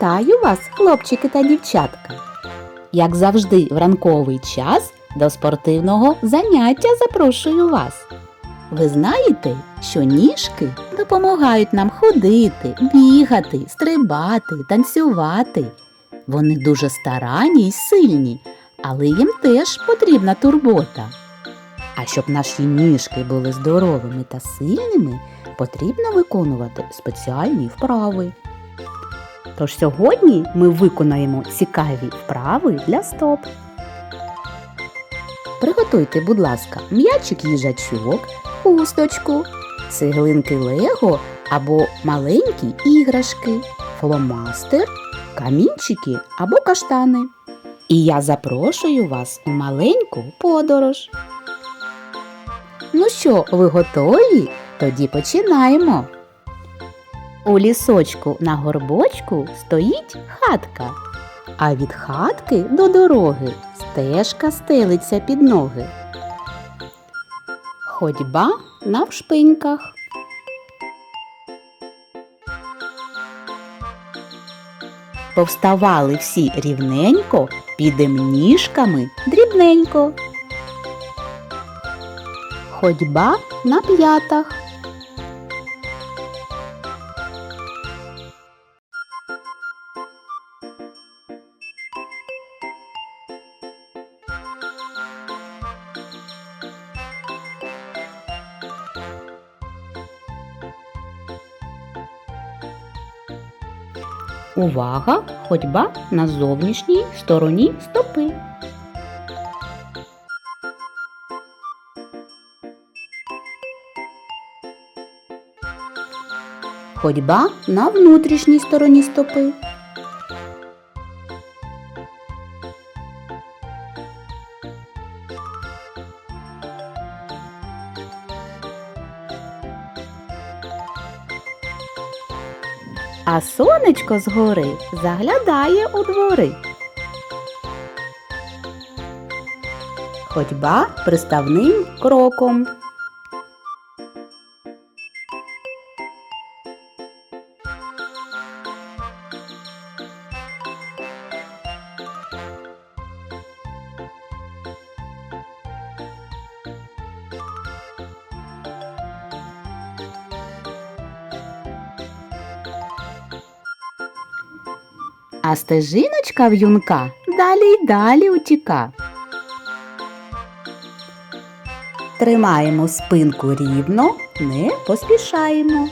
Вітаю вас, хлопчики та дівчатка! Як завжди, в ранковий час до спортивного заняття запрошую вас. Ви знаєте, що ніжки допомагають нам ходити, бігати, стрибати, танцювати. Вони дуже старанні й сильні, але їм теж потрібна турбота. А щоб наші ніжки були здоровими та сильними, потрібно виконувати спеціальні вправи. Тож сьогодні ми виконаємо цікаві вправи для стоп. Приготуйте, будь ласка, м'ячик їжачок, хусточку, цеглинки Лего або маленькі іграшки, фломастер, камінчики або каштани. І я запрошую вас у маленьку подорож. Ну що, ви готові? Тоді починаємо. У лісочку на горбочку стоїть хатка, а від хатки до дороги стежка стелиться під ноги. Ходьба навшпиньках. Повставали всі рівненько, підем ніжками дрібненько. Ходьба на п'ятах. Увага! Ходьба на зовнішній стороні стопи. Ходьба на внутрішній стороні стопи. А сонечко згори заглядає у двори. Ходьба приставним кроком. А стежиночка в юнка далі й далі утіка. Тримаємо спинку рівно, не поспішаємо.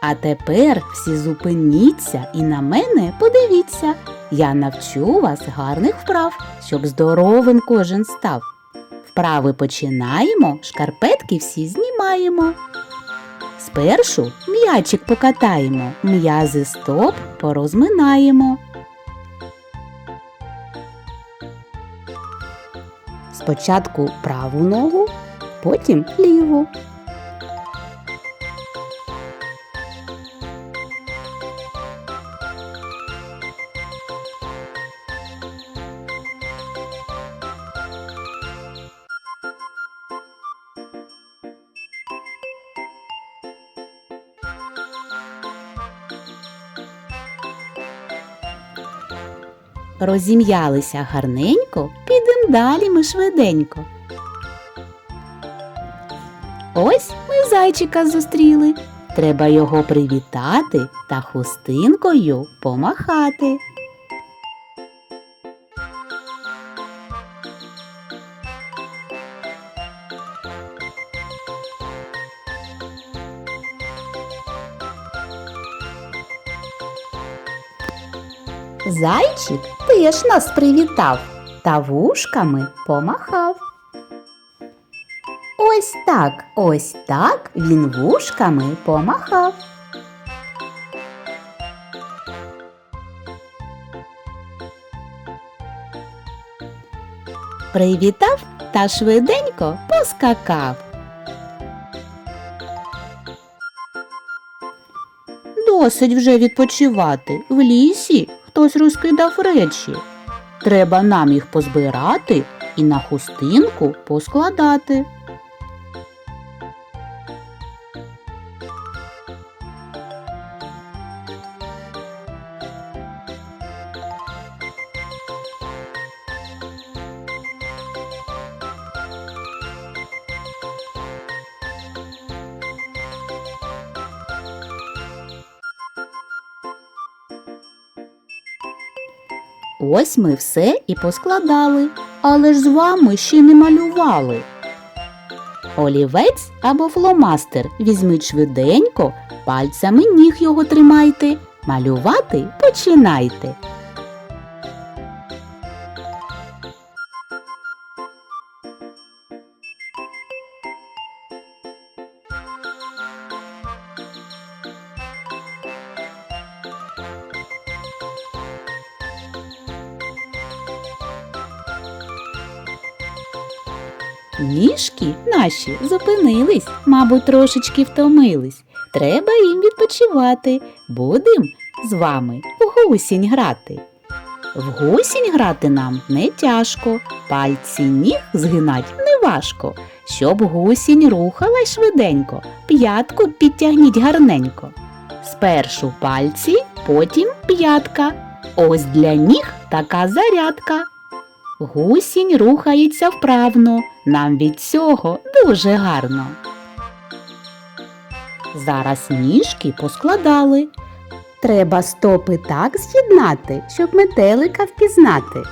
А тепер всі зупиніться і на мене подивіться. Я навчу вас гарних вправ, щоб здоровим кожен став. Вправи починаємо, шкарпетки всі знімаємо. Спершу м'ячик покатаємо, м'язи стоп порозминаємо. Спочатку праву ногу, потім ліву. Розім'ялися гарненько, підем далі ми швиденько. Ось ми зайчика зустріли. Треба його привітати та хустинкою помахати. Зайчик теж нас привітав та вушками помахав. Ось так, ось так він вушками помахав. Привітав та швиденько поскакав. Досить вже відпочивати. В лісі хтось розкидав речі. Треба нам їх позбирати і на хустинку поскладати. Ось ми все і поскладали, але ж з вами ще не малювали. Олівець або фломастер візьміть швиденько, пальцями ніг його тримайте, малювати починайте. Ніжки наші зупинились, мабуть, трошечки втомились. Треба їм відпочивати. Будем з вами в гусінь грати. В гусінь грати нам не тяжко, пальці ніг згинать не важко. Щоб гусінь рухала швиденько, п'ятку підтягніть гарненько. Спершу пальці, потім п'ятка. Ось для ніг така зарядка. Гусінь рухається вправно, нам від цього дуже гарно. Зараз ніжки поскладали. Треба стопи так з'єднати, щоб метелика впізнати.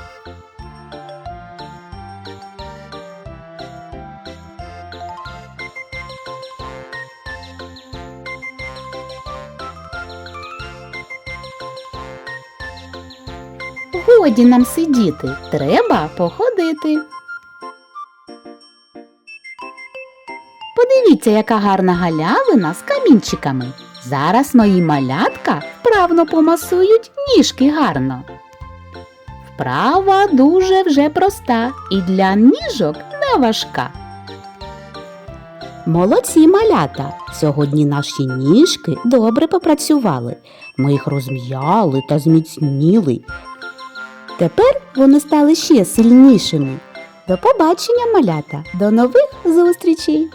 Годі нам сидіти, треба походити. Подивіться, яка гарна галявина з камінчиками. Зараз мої малятка вправно помасують ніжки гарно. Вправа дуже вже проста і для ніжок не важка. Молодці малята! Сьогодні наші ніжки добре попрацювали. Ми їх розм'яли та зміцніли. Тепер вони стали ще сильнішими. До побачення, малята! До нових зустрічей!